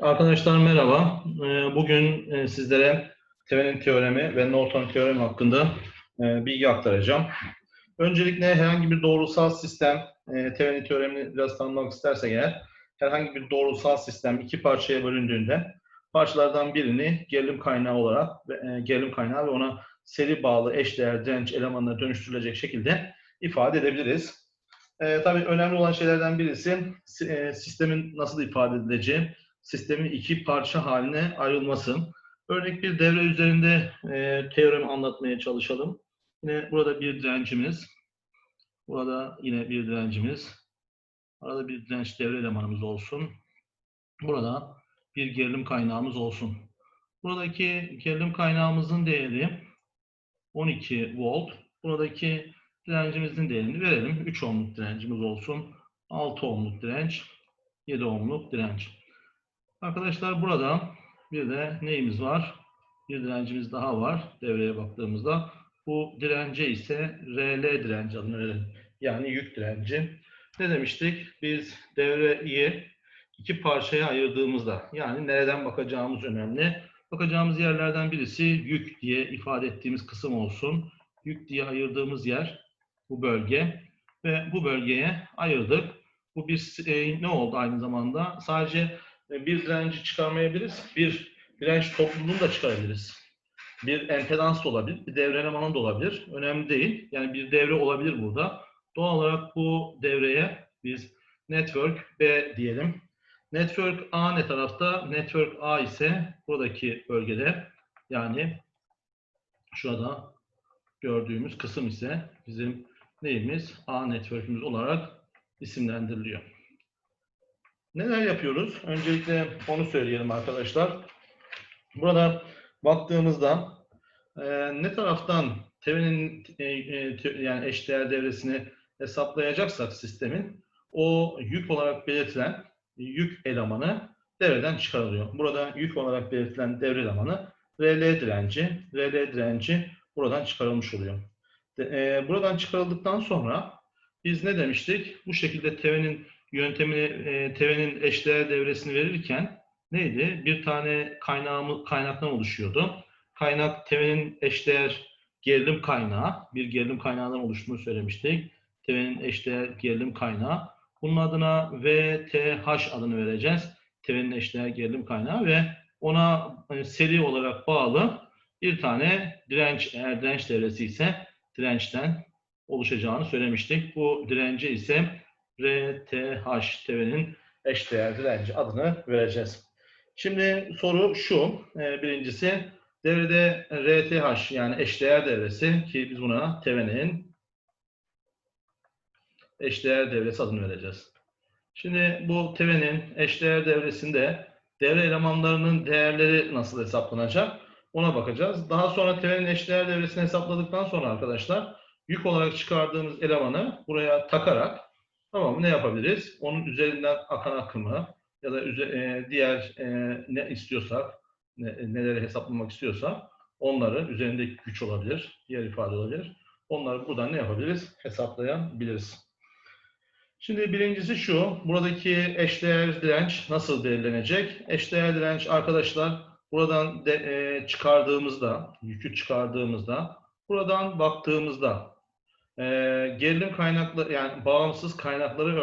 Arkadaşlar merhaba. Ee, Bugün e, sizlere Thevenin teoremi ve Norton teoremi hakkında e, bilgi aktaracağım. Öncelikle herhangi bir doğrusal sistem, e, Thevenin teoremini biraz tanımak istersek eğer, herhangi bir doğrusal sistem iki parçaya bölündüğünde parçalardan birini gerilim kaynağı olarak, gerilim kaynağı ve ona seri bağlı eşdeğer direnç elemanına dönüştürülecek şekilde ifade edebiliriz. E, tabii önemli olan şeylerden birisi e, sistemin nasıl ifade edileceği, sistemin iki parça haline ayrılması. Örnek bir devre üzerinde e, teoremi anlatmaya çalışalım. Yine burada bir direncimiz. Burada yine bir direncimiz. Arada bir direnç devre elemanımız olsun. Burada bir gerilim kaynağımız olsun. Buradaki gerilim kaynağımızın değeri 12 volt. Buradaki direncimizin değerini verelim. 3 ohmluk direncimiz olsun. 6 ohmluk direnç, 7 ohmluk direnç. Arkadaşlar burada bir de neyimiz var? Bir direncimiz daha var devreye baktığımızda. Bu dirence ise RL direnci. Yani yük direnci. Ne demiştik? Biz devreyi iki parçaya ayırdığımızda yani nereden bakacağımız önemli. Bakacağımız yerlerden birisi yük diye ifade ettiğimiz kısım olsun. Yük diye ayırdığımız yer bu bölge ve bu bölgeye ayırdık. Bu bir e, ne oldu aynı zamanda? Sadece bir direnci çıkarmayabiliriz. Bir direnç topluluğunu da çıkarabiliriz. Bir empedans da olabilir, bir devre elemanı da olabilir. Önemli değil. Yani bir devre olabilir burada. Doğal olarak bu devreye biz network B diyelim. Network A ne tarafta? Network A ise buradaki bölgede yani şurada gördüğümüz kısım ise bizim neyimiz? A network'ümüz olarak isimlendiriliyor. Neler yapıyoruz? Öncelikle onu söyleyelim arkadaşlar. Burada baktığımızda e, ne taraftan Thevenin e, e, yani eşdeğer devresini hesaplayacaksak sistemin o yük olarak belirtilen yük elemanı devreden çıkarılıyor. Burada yük olarak belirtilen devre elemanı RL direnci, RL direnci buradan çıkarılmış oluyor. De, e, buradan çıkarıldıktan sonra biz ne demiştik? Bu şekilde Thevenin yöntemini e, TV'nin eşdeğer devresini verirken neydi? Bir tane kaynağımı, kaynaktan oluşuyordu. Kaynak TV'nin eşdeğer gerilim kaynağı, bir gerilim kaynağından oluştuğunu söylemiştik. TV'nin eşdeğer gerilim kaynağı. Bunun adına VTH adını vereceğiz. TV'nin eşdeğer gerilim kaynağı ve ona hani, seri olarak bağlı bir tane direnç, eğer direnç devresi ise dirençten oluşacağını söylemiştik. Bu dirence ise RTH TV'nin eşdeğer direnci adını vereceğiz. Şimdi soru şu. E, birincisi devrede RTH yani eşdeğer devresi ki biz buna TV'nin eşdeğer devresi adını vereceğiz. Şimdi bu TV'nin eşdeğer devresinde devre elemanlarının değerleri nasıl hesaplanacak? Ona bakacağız. Daha sonra TV'nin eşdeğer devresini hesapladıktan sonra arkadaşlar yük olarak çıkardığımız elemanı buraya takarak Tamam ne yapabiliriz? Onun üzerinden akan akımı ya da e, diğer e, ne istiyorsak, ne, neleri hesaplamak istiyorsak onları üzerindeki güç olabilir, diğer ifade olabilir. Onları buradan ne yapabiliriz? Hesaplayabiliriz. Şimdi birincisi şu, buradaki eşdeğer direnç nasıl belirlenecek? Eşdeğer direnç arkadaşlar buradan de, e, çıkardığımızda, yükü çıkardığımızda, buradan baktığımızda e, gerilim kaynakları yani bağımsız kaynakları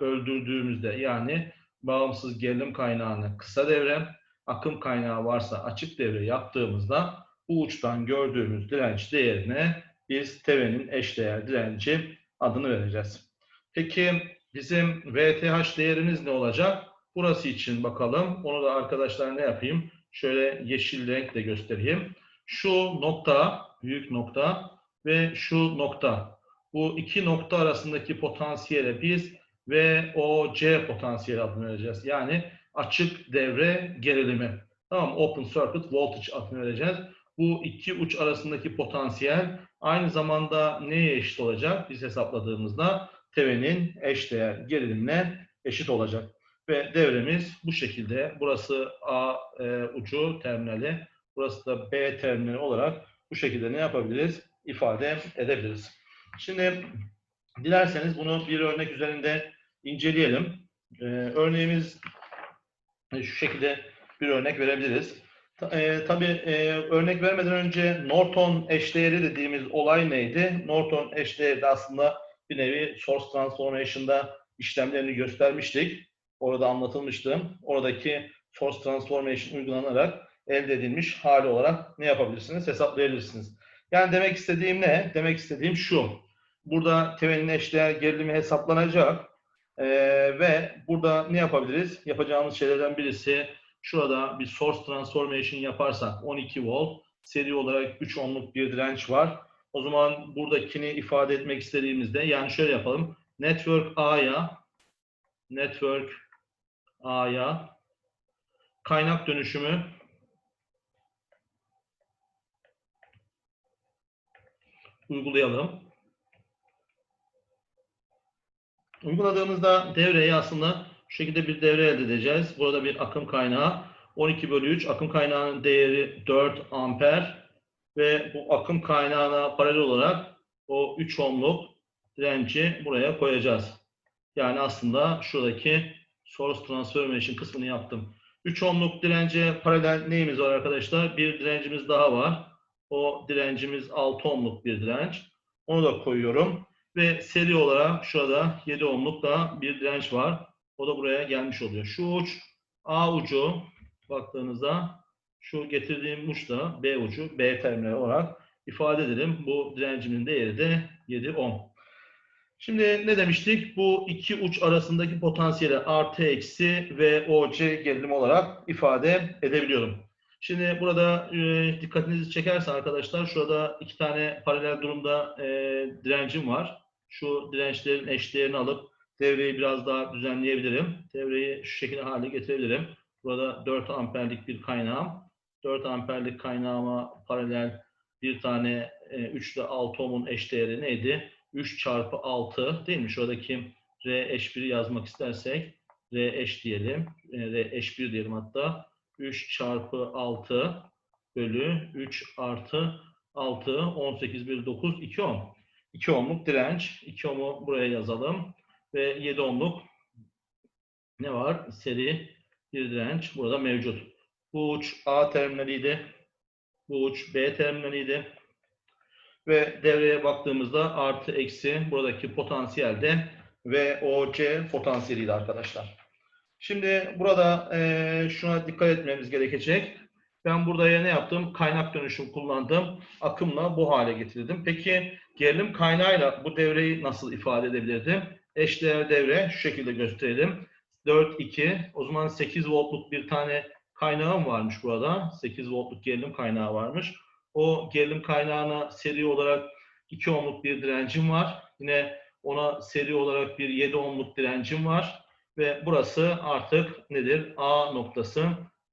öldürdüğümüzde yani bağımsız gerilim kaynağını kısa devre, akım kaynağı varsa açık devre yaptığımızda bu uçtan gördüğümüz direnç değerine biz TV'nin eşdeğer direnci adını vereceğiz. Peki bizim VTH değerimiz ne olacak? Burası için bakalım. Onu da arkadaşlar ne yapayım? Şöyle yeşil renkle göstereyim. Şu nokta, büyük nokta ve şu nokta. Bu iki nokta arasındaki potansiyele biz VOC potansiyeli adını vereceğiz. Yani açık devre gerilimi. Tamam Open Circuit Voltage adını vereceğiz. Bu iki uç arasındaki potansiyel aynı zamanda neye eşit olacak? Biz hesapladığımızda TV'nin eşdeğer gerilimine eşit olacak. Ve devremiz bu şekilde. Burası A e, ucu terminali. Burası da B terminali olarak bu şekilde ne yapabiliriz? ifade edebiliriz. Şimdi dilerseniz bunu bir örnek üzerinde inceleyelim. Ee, örneğimiz e, şu şekilde bir örnek verebiliriz. E, tabii e, örnek vermeden önce Norton eşdeğeri dediğimiz olay neydi? Norton eşdeğeri de aslında bir nevi source transformation'da işlemlerini göstermiştik. Orada anlatılmıştı. Oradaki force transformation uygulanarak elde edilmiş hali olarak ne yapabilirsiniz? Hesaplayabilirsiniz. Yani demek istediğim ne? Demek istediğim şu. Burada tevelin eşdeğer gerilimi hesaplanacak. Ee, ve burada ne yapabiliriz? Yapacağımız şeylerden birisi şurada bir source transformation yaparsak 12 volt seri olarak 3 ohmluk bir direnç var. O zaman buradakini ifade etmek istediğimizde yani şöyle yapalım. Network A'ya network A'ya kaynak dönüşümü uygulayalım. Uyguladığımızda devreyi aslında şu şekilde bir devre elde edeceğiz. Burada bir akım kaynağı 12 bölü 3. Akım kaynağının değeri 4 amper ve bu akım kaynağına paralel olarak o 3 ohmluk direnci buraya koyacağız. Yani aslında şuradaki source transformation kısmını yaptım. 3 ohmluk dirence paralel neyimiz var arkadaşlar? Bir direncimiz daha var. O direncimiz 6 ohmluk bir direnç. Onu da koyuyorum. Ve seri olarak şurada 7 ohmluk da bir direnç var. O da buraya gelmiş oluyor. Şu uç A ucu baktığınızda şu getirdiğim uç da B ucu B terminal olarak ifade edelim. Bu direncimin değeri de 7 ohm. Şimdi ne demiştik? Bu iki uç arasındaki potansiyeli artı eksi ve OC gerilim olarak ifade edebiliyorum. Şimdi burada e, dikkatinizi çekerse arkadaşlar şurada iki tane paralel durumda e, direncim var. Şu dirençlerin eşdeğerini alıp devreyi biraz daha düzenleyebilirim. Devreyi şu şekilde hale getirebilirim. Burada 4 amperlik bir kaynağım. 4 amperlik kaynağıma paralel bir tane e, 3 ile 6 ohmun eşdeğeri neydi? 3 çarpı 6 değil mi? Şuradaki R eş 1 yazmak istersek R eş diyelim. E, R eş 1 diyelim hatta. 3 çarpı 6 bölü 3 artı 6 18 1 9 2 ohm. 2 ohmluk direnç. 2 ohmu buraya yazalım. Ve 7 ohmluk ne var? Seri bir direnç burada mevcut. Bu uç A terminaliydi. Bu uç B terminaliydi. Ve devreye baktığımızda artı eksi buradaki potansiyelde VOC potansiyeliydi arkadaşlar. Şimdi burada e, şuna dikkat etmemiz gerekecek. Ben burada ne yaptım? Kaynak dönüşüm kullandım. Akımla bu hale getirdim. Peki gerilim kaynağıyla bu devreyi nasıl ifade edebilirdim? Eşdeğer devre şu şekilde gösterelim. 4, 2. O zaman 8 voltluk bir tane kaynağım varmış burada. 8 voltluk gerilim kaynağı varmış. O gerilim kaynağına seri olarak 2 ohmluk bir direncim var. Yine ona seri olarak bir 7 ohmluk direncim var. Ve burası artık nedir? A noktası.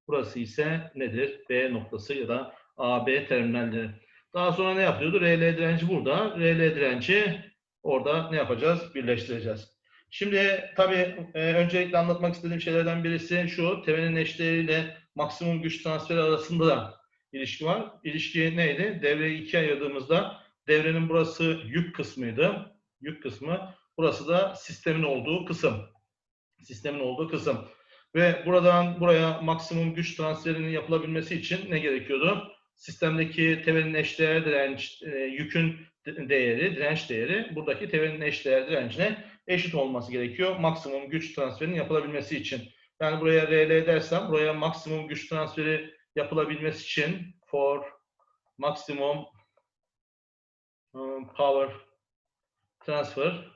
Burası ise nedir? B noktası ya da AB terminalleri. Daha sonra ne yapıyordu? RL direnci burada. RL direnci orada ne yapacağız? Birleştireceğiz. Şimdi tabii e, öncelikle anlatmak istediğim şeylerden birisi şu. Temenin eşdeğeriyle maksimum güç transferi arasında da ilişki var. İlişki neydi? Devreyi ikiye ayırdığımızda devrenin burası yük kısmıydı. Yük kısmı. Burası da sistemin olduğu kısım. Sistemin olduğu kısım. Ve buradan buraya maksimum güç transferinin yapılabilmesi için ne gerekiyordu? Sistemdeki tevelin eşdeğer direnç, e, yükün değeri, direnç değeri buradaki tevelin eşdeğer direncine eşit olması gerekiyor. Maksimum güç transferinin yapılabilmesi için. Yani buraya RL dersem buraya maksimum güç transferi yapılabilmesi için for maximum um, power transfer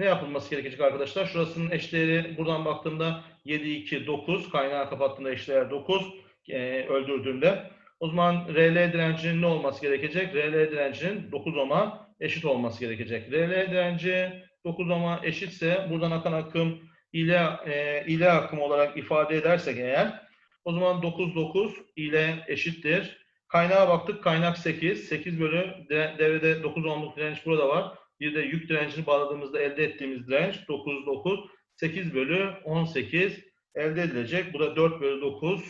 ne yapılması gerekecek arkadaşlar? Şurasının eşdeğeri buradan baktığımda 7, 2, 9. Kaynağı kapattığımda eşdeğer 9. E, öldürdüğümde. O zaman RL direncinin ne olması gerekecek? RL direncinin 9 ohm'a eşit olması gerekecek. RL direnci 9 ohm'a eşitse buradan akan akım ile e, ile akım olarak ifade edersek eğer o zaman 9 9 ile eşittir. Kaynağa baktık. Kaynak 8. 8 bölü devrede 9 ohmluk direnç burada var. Bir de yük direncini bağladığımızda elde ettiğimiz direnç 9 9 8 bölü 18 elde edilecek. Bu da 4 bölü 9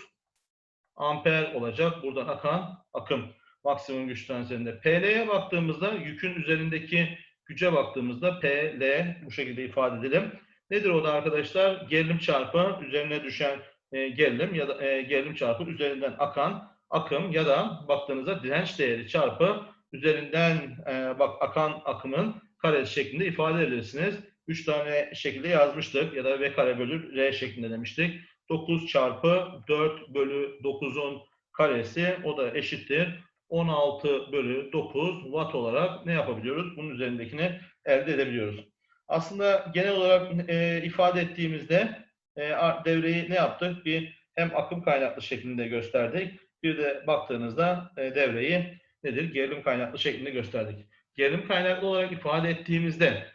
amper olacak. Buradan akan akım maksimum güç transferinde. PL'ye baktığımızda yükün üzerindeki güce baktığımızda PL bu şekilde ifade edelim. Nedir o da arkadaşlar? Gerilim çarpı üzerine düşen e, gerilim ya da e, gerilim çarpı üzerinden akan akım ya da baktığınızda direnç değeri çarpı üzerinden e, bak akan akımın karesi şeklinde ifade edebilirsiniz. 3 tane şekilde yazmıştık ya da V kare bölü R şeklinde demiştik. 9 çarpı 4 bölü 9'un karesi o da eşittir. 16 bölü 9 watt olarak ne yapabiliyoruz? Bunun üzerindekini elde edebiliyoruz. Aslında genel olarak e, ifade ettiğimizde e, devreyi ne yaptık? Bir hem akım kaynaklı şeklinde gösterdik. Bir de baktığınızda e, devreyi nedir? Gerilim kaynaklı şeklinde gösterdik. Gerilim kaynaklı olarak ifade ettiğimizde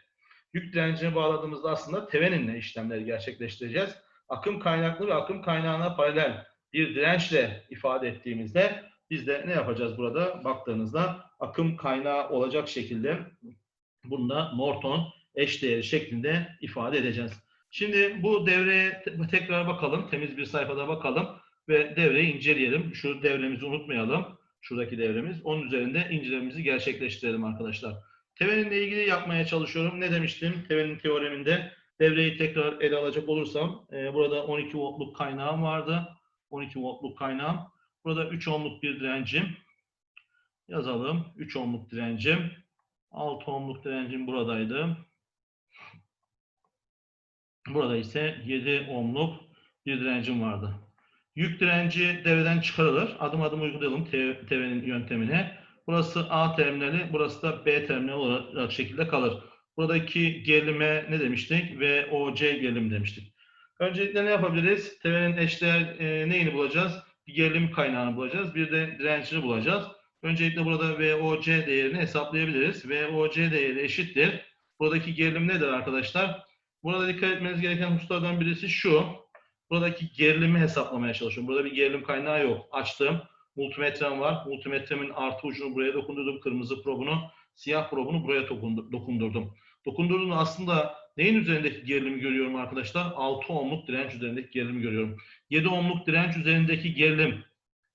yük direncine bağladığımızda aslında teveninle işlemleri gerçekleştireceğiz. Akım kaynaklı ve akım kaynağına paralel bir dirençle ifade ettiğimizde biz de ne yapacağız burada? Baktığınızda akım kaynağı olacak şekilde bunda Norton eşdeğeri şeklinde ifade edeceğiz. Şimdi bu devreye tekrar bakalım. Temiz bir sayfada bakalım ve devreyi inceleyelim. Şu devremizi unutmayalım. Şuradaki devremiz. Onun üzerinde incelememizi gerçekleştirelim arkadaşlar. Teveninle ilgili yapmaya çalışıyorum. Ne demiştim? Tevenin teoreminde devreyi tekrar ele alacak olursam e, burada 12 voltluk kaynağım vardı. 12 voltluk kaynağım. Burada 3 ohmluk bir direncim. Yazalım. 3 ohmluk direncim. 6 ohmluk direncim buradaydı. Burada ise 7 ohmluk bir direncim vardı. Yük direnci devreden çıkarılır. Adım adım uygulayalım TV'nin yöntemini. Burası A terminali, burası da B terminali olarak şekilde kalır. Buradaki gerilime ne demiştik? VOC gerilim demiştik. Öncelikle ne yapabiliriz? TV'nin eşdeğer e, neyini bulacağız? Bir gerilim kaynağını bulacağız. Bir de direncini bulacağız. Öncelikle burada VOC değerini hesaplayabiliriz. VOC değeri eşittir. Buradaki gerilim nedir arkadaşlar? Burada dikkat etmeniz gereken hususlardan birisi şu. Buradaki gerilimi hesaplamaya çalışıyorum. Burada bir gerilim kaynağı yok. Açtım. Multimetrem var. Multimetremin artı ucunu buraya dokundurdum. Kırmızı probunu, siyah probunu buraya dokundurdum. Dokundurdum aslında neyin üzerindeki gerilimi görüyorum arkadaşlar? 6 ohmluk direnç üzerindeki gerilimi görüyorum. 7 ohmluk direnç üzerindeki gerilim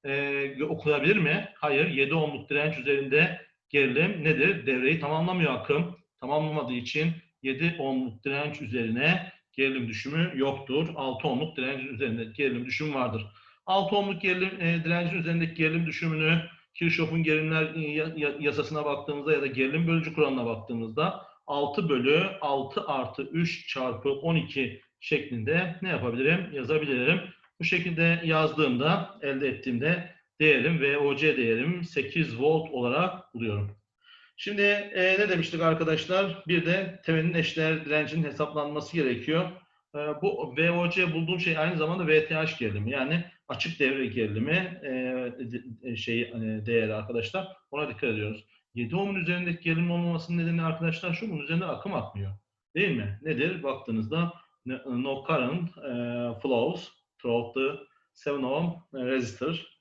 e, okunabilir mi? Hayır. 7 ohmluk direnç üzerinde gerilim nedir? Devreyi tamamlamıyor akım. Tamamlamadığı için 7 ohmluk direnç üzerine gerilim düşümü yoktur. 6 ohmluk direncin üzerinde gerilim düşümü vardır. 6 ohmluk gerilim, e, direncin üzerindeki gerilim düşümünü Kirchhoff'un gerilimler e, yasasına baktığımızda ya da gerilim bölücü kuralına baktığımızda 6 bölü 6 artı 3 çarpı 12 şeklinde ne yapabilirim? Yazabilirim. Bu şekilde yazdığımda, elde ettiğimde değerim VOC değerim 8 volt olarak buluyorum. Şimdi e, ne demiştik arkadaşlar? Bir de temelin eşdeğer direncinin hesaplanması gerekiyor. E, bu VOC bulduğum şey aynı zamanda VTH gerilimi. Yani açık devre gerilimi e, şey e, değeri arkadaşlar. Ona dikkat ediyoruz. 7 ohmun üzerindeki gerilim olmamasının nedeni arkadaşlar şu. Bunun üzerinde akım akmıyor. Değil mi? Nedir? Baktığınızda no current e, flows through the 7 ohm resistor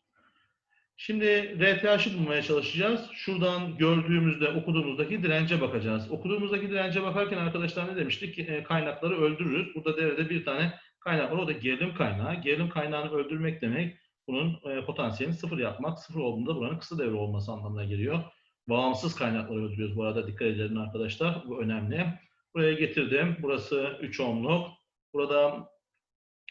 Şimdi RTH'ı bulmaya çalışacağız. Şuradan gördüğümüzde, okuduğumuzdaki dirence bakacağız. Okuduğumuzdaki dirence bakarken arkadaşlar ne demiştik? E, kaynakları öldürürüz. Burada devrede bir tane kaynak var. O da gerilim kaynağı. Gerilim kaynağını öldürmek demek bunun e, potansiyelini sıfır yapmak. Sıfır olduğunda buranın kısa devre olması anlamına geliyor. Bağımsız kaynakları öldürüyoruz bu arada. Dikkat edin arkadaşlar. Bu önemli. Buraya getirdim. Burası 3 ohmluk. Burada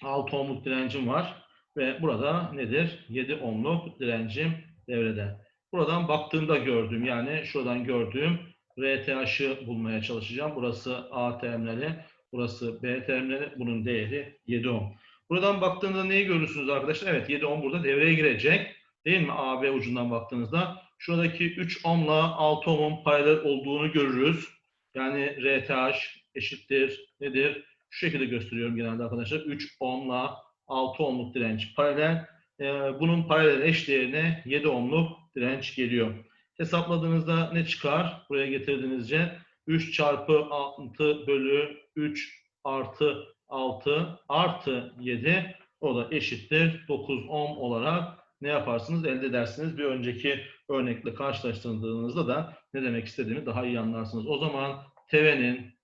6 ohmluk direncim var. Ve burada nedir? 7 ohmluk direncim devrede. Buradan baktığımda gördüğüm yani şuradan gördüğüm RTH'ı bulmaya çalışacağım. Burası A terminali, burası B terminali. Bunun değeri 7 ohm. Buradan baktığınızda neyi görürsünüz arkadaşlar? Evet 7 ohm burada devreye girecek. Değil mi? A, B ucundan baktığınızda. Şuradaki 3 ohmla 6 ohmun paralel olduğunu görürüz. Yani RTH eşittir nedir? Şu şekilde gösteriyorum genelde arkadaşlar. 3 ohmla 6 ohmluk direnç paralel. E, bunun paralel eşdeğerine 7 ohmluk direnç geliyor. Hesapladığınızda ne çıkar? Buraya getirdiğinizce 3 çarpı 6 bölü 3 artı 6 artı 7 o da eşittir 9 ohm olarak ne yaparsınız elde edersiniz. Bir önceki örnekle karşılaştırdığınızda da ne demek istediğimi daha iyi anlarsınız. O zaman TV'nin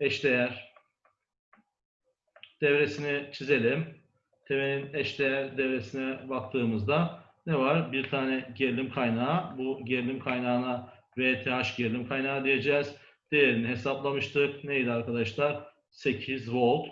eşdeğer devresini çizelim. TV'nin eşdeğer devresine baktığımızda ne var? Bir tane gerilim kaynağı. Bu gerilim kaynağına VTH gerilim kaynağı diyeceğiz. Değerini hesaplamıştık. Neydi arkadaşlar? 8 volt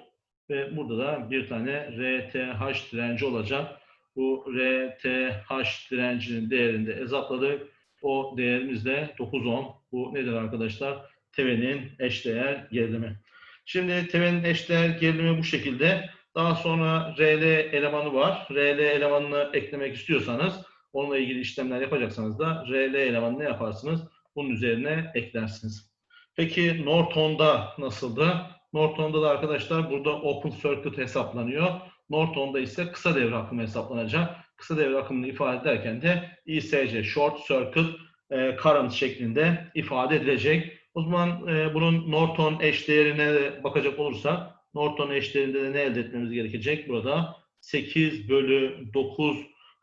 ve burada da bir tane RTH direnci olacak. Bu RTH direncinin değerini de hesapladık. O değerimiz de 9 ohm. Bu nedir arkadaşlar? Tevenin eşdeğer gerilimi. Şimdi tevenin eşdeğer gerilimi bu şekilde. Daha sonra RL elemanı var. RL elemanını eklemek istiyorsanız onunla ilgili işlemler yapacaksanız da RL elemanını yaparsınız. Bunun üzerine eklersiniz. Peki Norton'da nasıldı? Norton'da da arkadaşlar burada open circuit hesaplanıyor. Norton'da ise kısa devre akımı hesaplanacak. Kısa devre akımını ifade ederken de ISC, short circuit e, current şeklinde ifade edilecek. O zaman e, bunun Norton eşdeğerine de bakacak olursak Norton eşdeğerinde de ne elde etmemiz gerekecek? Burada 8 bölü 9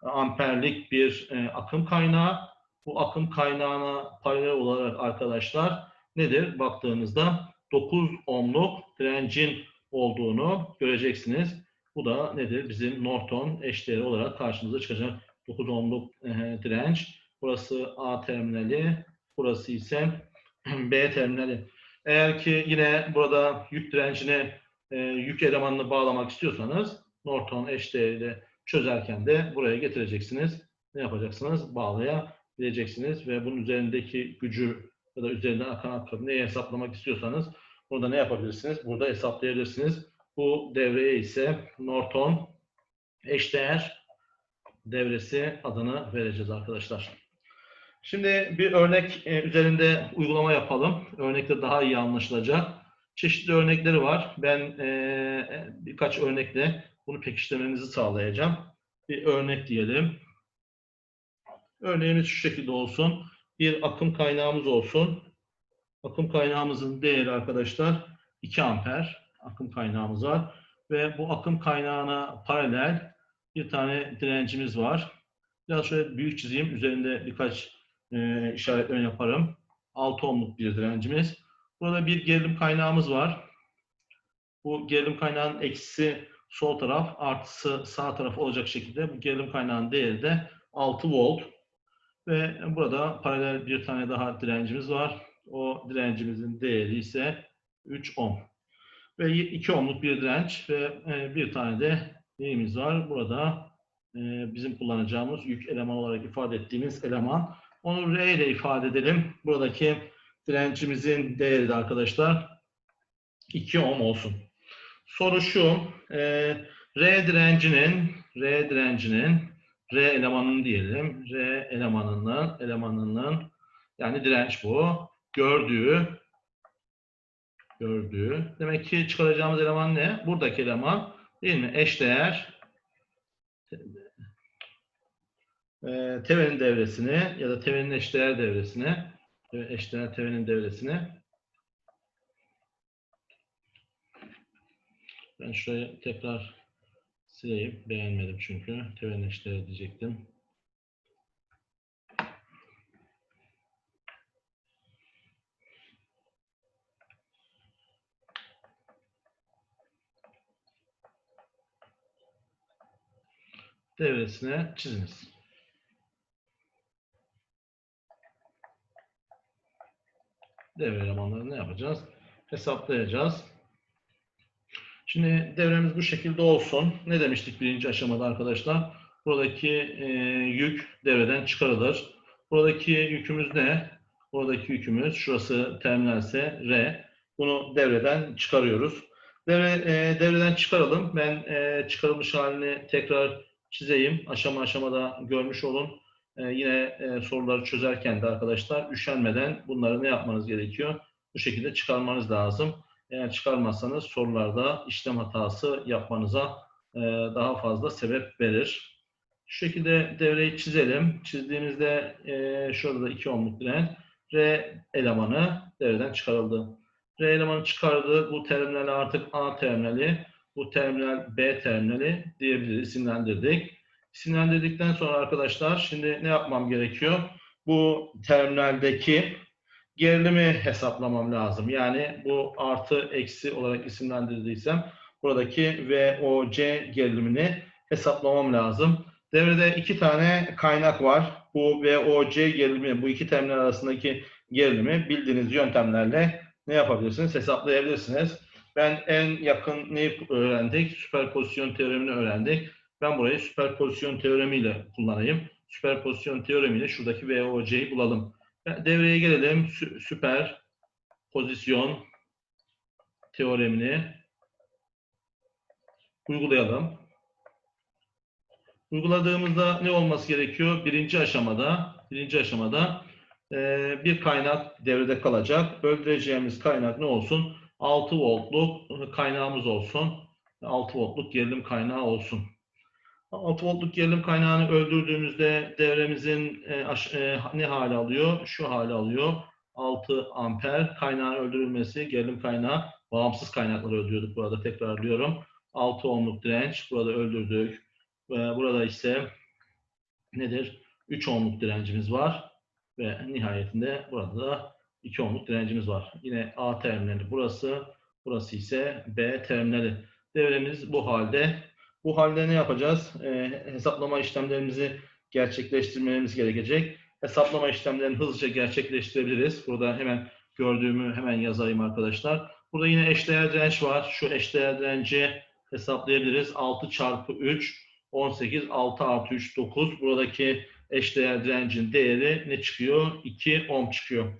amperlik bir e, akım kaynağı. Bu akım kaynağına paralel olarak arkadaşlar nedir? Baktığınızda 9 ohmluk direncin olduğunu göreceksiniz. Bu da nedir? Bizim Norton eşdeğeri olarak karşımıza çıkacak 9 ohmluk e, direnç. Burası A terminali, burası ise B terminali. Eğer ki yine burada yük direncine e, yük elemanını bağlamak istiyorsanız Norton eşdeğeriyle çözerken de buraya getireceksiniz. Ne yapacaksınız? Bağlayabileceksiniz ve bunun üzerindeki gücü ya da üzerinden akan akımı neyi hesaplamak istiyorsanız burada ne yapabilirsiniz? Burada hesaplayabilirsiniz. Bu devreye ise Norton eşdeğer devresi adını vereceğiz arkadaşlar. Şimdi bir örnek e, üzerinde uygulama yapalım. Örnekte daha iyi anlaşılacak. Çeşitli örnekleri var. Ben e, birkaç örnekle bunu pekiştirmenizi sağlayacağım. Bir örnek diyelim. Örneğimiz şu şekilde olsun. Bir akım kaynağımız olsun. Akım kaynağımızın değeri arkadaşlar 2 amper akım kaynağımız var. Ve bu akım kaynağına paralel bir tane direncimiz var. Biraz şöyle büyük çizeyim. Üzerinde birkaç e, işaretler yaparım. 6 ohmluk bir direncimiz. Burada bir gerilim kaynağımız var. Bu gerilim kaynağının eksisi sol taraf, artısı sağ taraf olacak şekilde bu gerilim kaynağının değeri de 6 volt. Ve burada paralel bir tane daha direncimiz var. O direncimizin değeri ise 3 ohm. Ve 2 ohmluk bir direnç ve e, bir tane de neyimiz var? Burada e, bizim kullanacağımız yük eleman olarak ifade ettiğimiz eleman. Onu R ile ifade edelim. Buradaki direncimizin değeri de arkadaşlar 2 ohm olsun. Soru şu. E, R direncinin R direncinin R elemanının diyelim. R elemanının elemanının yani direnç bu. Gördüğü gördüğü. Demek ki çıkaracağımız eleman ne? Buradaki eleman değil mi? Eşdeğer e, tevenin devresini ya da tevenin eşdeğer devresini eşdeğer tevenin devresini ben şurayı tekrar sileyim. Beğenmedim çünkü. Tevenin eşdeğer diyecektim. devresine çiziniz. Devre elemanlarını ne yapacağız? Hesaplayacağız. Şimdi devremiz bu şekilde olsun. Ne demiştik birinci aşamada arkadaşlar? Buradaki e, yük devreden çıkarılır. Buradaki yükümüz ne? Buradaki yükümüz şurası terminalse R. Bunu devreden çıkarıyoruz. Devre, e, devreden çıkaralım. Ben e, çıkarılmış halini tekrar çizeyim. Aşama aşamada görmüş olun. Ee, yine e, soruları çözerken de arkadaşlar üşenmeden bunları ne yapmanız gerekiyor? Bu şekilde çıkarmanız lazım. Eğer çıkarmazsanız sorularda işlem hatası yapmanıza e, daha fazla sebep verir. Şu şekilde devreyi çizelim. Çizdiğimizde e, şurada da 2 ohmluk direnç. R elemanı devreden çıkarıldı. R elemanı çıkardı. Bu terminal artık A terminali bu terminal B terminali diyebiliriz, isimlendirdik. İsimlendirdikten sonra arkadaşlar şimdi ne yapmam gerekiyor? Bu terminaldeki gerilimi hesaplamam lazım. Yani bu artı eksi olarak isimlendirdiysem buradaki VOC gerilimini hesaplamam lazım. Devrede iki tane kaynak var. Bu VOC gerilimi, bu iki terminal arasındaki gerilimi bildiğiniz yöntemlerle ne yapabilirsiniz? Hesaplayabilirsiniz. Ben en yakın neyi öğrendik? Süperpozisyon teoremini öğrendik. Ben burayı süperpozisyon teoremiyle kullanayım. Süperpozisyon teoremiyle şuradaki VOC'yi bulalım. Devreye gelelim. Sü- Süper pozisyon teoremini uygulayalım. Uyguladığımızda ne olması gerekiyor? Birinci aşamada, birinci aşamada eee, bir kaynak devrede kalacak. Öldüreceğimiz kaynak ne olsun? 6 voltluk kaynağımız olsun. 6 voltluk gerilim kaynağı olsun. 6 voltluk gerilim kaynağını öldürdüğümüzde devremizin e, e, ne hale alıyor? Şu hale alıyor. 6 amper kaynağın öldürülmesi, gerilim kaynağı bağımsız kaynakları öldürüyorduk burada tekrarlıyorum. 6 ohmluk direnç burada öldürdük. Burada ise nedir? 3 ohmluk direncimiz var ve nihayetinde burada da 2 ohmluk direncimiz var. Yine A terminali burası, burası ise B terminali. Devremiz bu halde. Bu halde ne yapacağız? Ee, hesaplama işlemlerimizi gerçekleştirmemiz gerekecek. Hesaplama işlemlerini hızlıca gerçekleştirebiliriz. Burada hemen gördüğümü hemen yazayım arkadaşlar. Burada yine eşdeğer direnç var. Şu eşdeğer direnci hesaplayabiliriz. 6 çarpı 3, 18, 6 artı 3, 9. Buradaki eşdeğer direncin değeri ne çıkıyor? 2 ohm çıkıyor.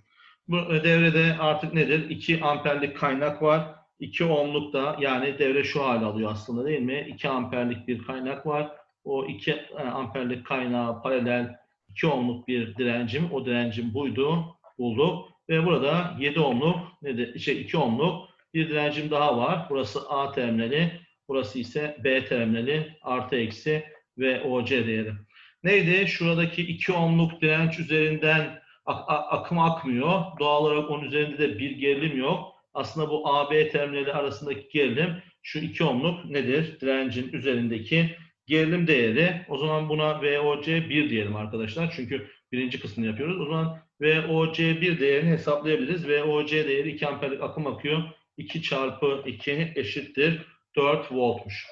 Bu devrede artık nedir? 2 amperlik kaynak var. 2 ohmluk da yani devre şu hale alıyor aslında değil mi? 2 amperlik bir kaynak var. O 2 amperlik kaynağa paralel 2 ohmluk bir direncim. O direncim buydu. Bulduk. Ve burada 7 ohmluk nedir? Şey 2 ohmluk bir direncim daha var. Burası A terminali. Burası ise B terminali. Artı eksi ve OC değeri. Neydi? Şuradaki 2 ohmluk direnç üzerinden ak- akım akmıyor. Doğal olarak onun üzerinde de bir gerilim yok. Aslında bu AB terminali arasındaki gerilim şu 2 ohmluk nedir? Direncin üzerindeki gerilim değeri. O zaman buna VOC 1 diyelim arkadaşlar. Çünkü birinci kısmını yapıyoruz. O zaman VOC 1 değerini hesaplayabiliriz. VOC değeri 2 amperlik akım akıyor. 2 çarpı 2 eşittir 4 voltmuş.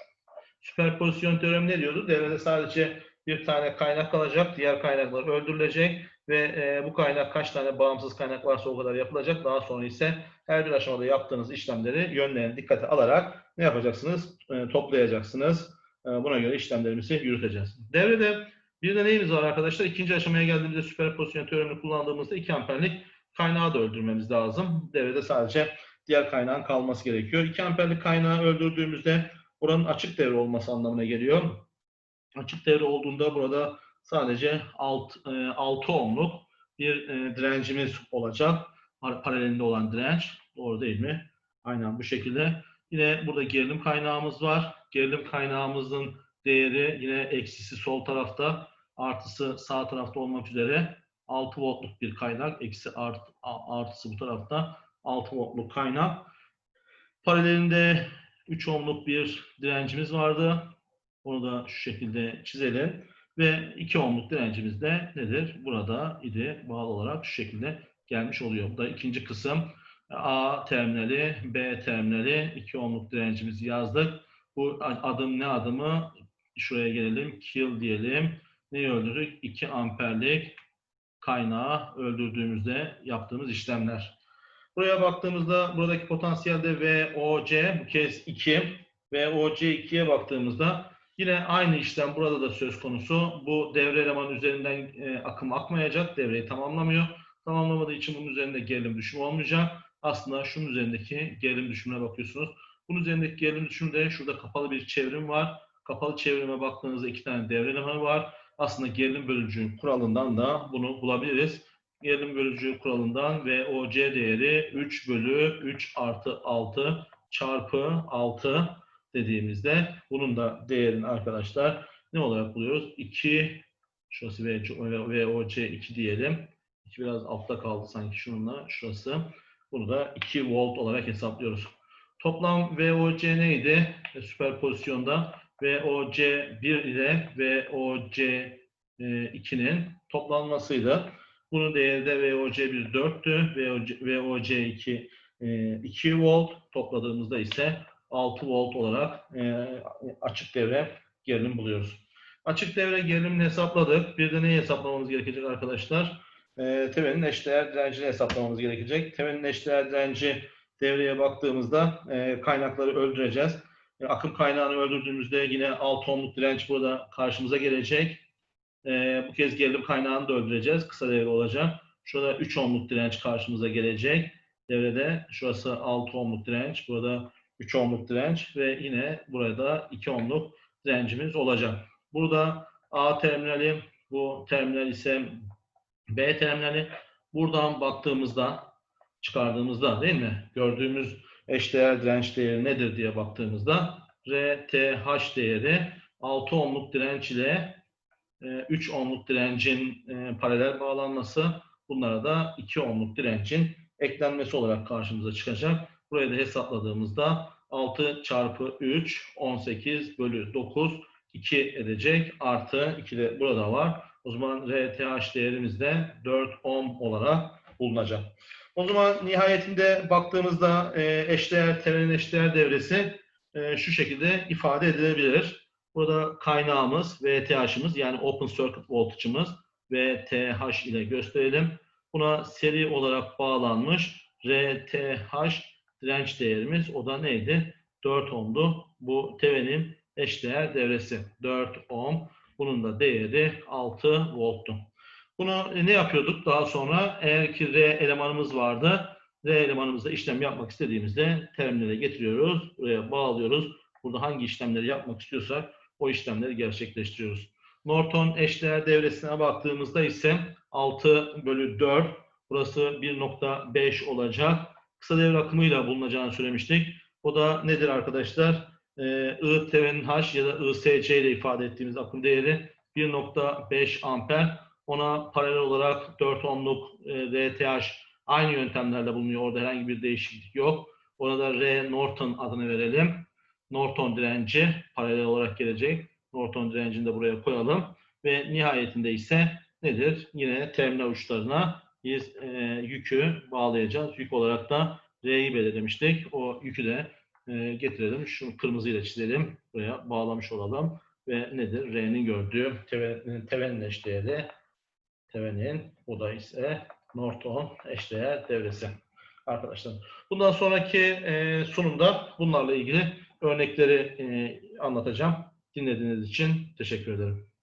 Süperpozisyon teoremi ne diyordu? Devrede sadece bir tane kaynak kalacak. Diğer kaynaklar öldürülecek ve e, bu kaynak kaç tane bağımsız kaynak varsa o kadar yapılacak. Daha sonra ise her bir aşamada yaptığınız işlemleri yönlerini dikkate alarak ne yapacaksınız? E, toplayacaksınız. E, buna göre işlemlerimizi yürüteceğiz. Devrede bir de neyimiz var arkadaşlar? İkinci aşamaya geldiğimizde süperpozisyon teoremini kullandığımızda 2 amperlik kaynağı da öldürmemiz lazım. Devrede sadece diğer kaynağın kalması gerekiyor. 2 amperlik kaynağı öldürdüğümüzde buranın açık devre olması anlamına geliyor. Açık devre olduğunda burada sadece 6, 6 ohmluk bir e, direncimiz olacak. Par- Paralelinde olan direnç. Doğru değil mi? Aynen bu şekilde. Yine burada gerilim kaynağımız var. Gerilim kaynağımızın değeri yine eksisi sol tarafta, artısı sağ tarafta olmak üzere 6 voltluk bir kaynak. Eksi art, artısı bu tarafta 6 voltluk kaynak. Paralelinde 3 ohmluk bir direncimiz vardı. Onu da şu şekilde çizelim. Ve 2 ohmluk direncimiz de nedir? Burada idi. Bağlı olarak şu şekilde gelmiş oluyor. Bu da ikinci kısım. A terminali, B terminali, 2 ohmluk direncimizi yazdık. Bu adım ne adımı? Şuraya gelelim. Kill diyelim. Neyi öldürdük? 2 amperlik kaynağı öldürdüğümüzde yaptığımız işlemler. Buraya baktığımızda buradaki potansiyelde VOC bu kez 2. VOC 2'ye baktığımızda yine aynı işlem burada da söz konusu. Bu devre elemanı üzerinden e, akım akmayacak. Devreyi tamamlamıyor. Tamamlamadığı için bunun üzerinde gerilim düşümü olmayacak. Aslında şunun üzerindeki gerilim düşümüne bakıyorsunuz. Bunun üzerindeki gerilim düşümde şurada kapalı bir çevrim var. Kapalı çevrime baktığınızda iki tane devre elemanı var. Aslında gerilim bölücü kuralından da bunu bulabiliriz. Gerilim bölücü kuralından VOC değeri 3 bölü 3 artı 6 çarpı 6 dediğimizde bunun da değerini arkadaşlar ne olarak buluyoruz? 2 şurası VOC 2 diyelim. 2 biraz altta kaldı sanki şununla şurası. Bunu da 2 volt olarak hesaplıyoruz. Toplam VOC neydi? E, süperpozisyonda VOC 1 ile VOC 2'nin toplanmasıydı. Bunun değeri de VOC 1 4'tü. VOC, VOC 2 2 volt. Topladığımızda ise 6 volt olarak e, açık devre gerilim buluyoruz. Açık devre gerilimini hesapladık. Bir de neyi hesaplamamız gerekecek arkadaşlar? E, temelin eşdeğer direncini hesaplamamız gerekecek. Temelin eşdeğer direnci devreye baktığımızda e, kaynakları öldüreceğiz. E, akım kaynağını öldürdüğümüzde yine 6 ohmluk direnç burada karşımıza gelecek. E, bu kez gerilim kaynağını da öldüreceğiz. Kısa devre olacak. Şurada 3 ohmluk direnç karşımıza gelecek. Devrede şurası 6 ohmluk direnç. Burada 3 ohmluk direnç ve yine burada 2 ohmluk direncimiz olacak. Burada A terminali, bu terminal ise B terminali. Buradan baktığımızda, çıkardığımızda değil mi? Gördüğümüz eşdeğer direnç değeri nedir diye baktığımızda RTH değeri 6 ohmluk direnç ile 3 ohmluk direncin e, paralel bağlanması bunlara da 2 ohmluk direncin eklenmesi olarak karşımıza çıkacak. Burayı da hesapladığımızda 6 çarpı 3 18 bölü 9 2 edecek. Artı 2 de burada var. O zaman RTH değerimiz de 4 ohm olarak bulunacak. O zaman nihayetinde baktığımızda e, eşdeğer, temelin eşdeğer devresi e, şu şekilde ifade edilebilir. Burada kaynağımız VTH'ımız yani Open Circuit Voltage'ımız VTH ile gösterelim. Buna seri olarak bağlanmış RTH direnç değerimiz o da neydi? 4 ohm'du. Bu tevenin eşdeğer devresi 4 ohm. Bunun da değeri 6 volttu. Bunu ne yapıyorduk daha sonra? Eğer ki R elemanımız vardı. R elemanımızda işlem yapmak istediğimizde terminale getiriyoruz. Buraya bağlıyoruz. Burada hangi işlemleri yapmak istiyorsak o işlemleri gerçekleştiriyoruz. Norton eşdeğer devresine baktığımızda ise 6 bölü 4. Burası 1.5 olacak. Kısa devre akımıyla bulunacağını söylemiştik. O da nedir arkadaşlar? Ee, I tevenin H ya da ISC ile ifade ettiğimiz akım değeri 1.5 amper. Ona paralel olarak 4 ohmluk e, RTH aynı yöntemlerle bulunuyor. Orada herhangi bir değişiklik yok. Ona da R Norton adını verelim. Norton direnci paralel olarak gelecek. Norton direncini de buraya koyalım. Ve nihayetinde ise nedir? Yine terminal uçlarına biz e, yükü bağlayacağız. Yük olarak da R'yi belirlemiştik. O yükü de e, getirelim. Şu kırmızıyla çizelim. Buraya bağlamış olalım. Ve nedir? R'nin gördüğü tevenin, tevenin eşdeğeri. Tevenin bu da ise Norton eşdeğer devresi. Arkadaşlar. Bundan sonraki e, sunumda bunlarla ilgili örnekleri e, anlatacağım. Dinlediğiniz için teşekkür ederim.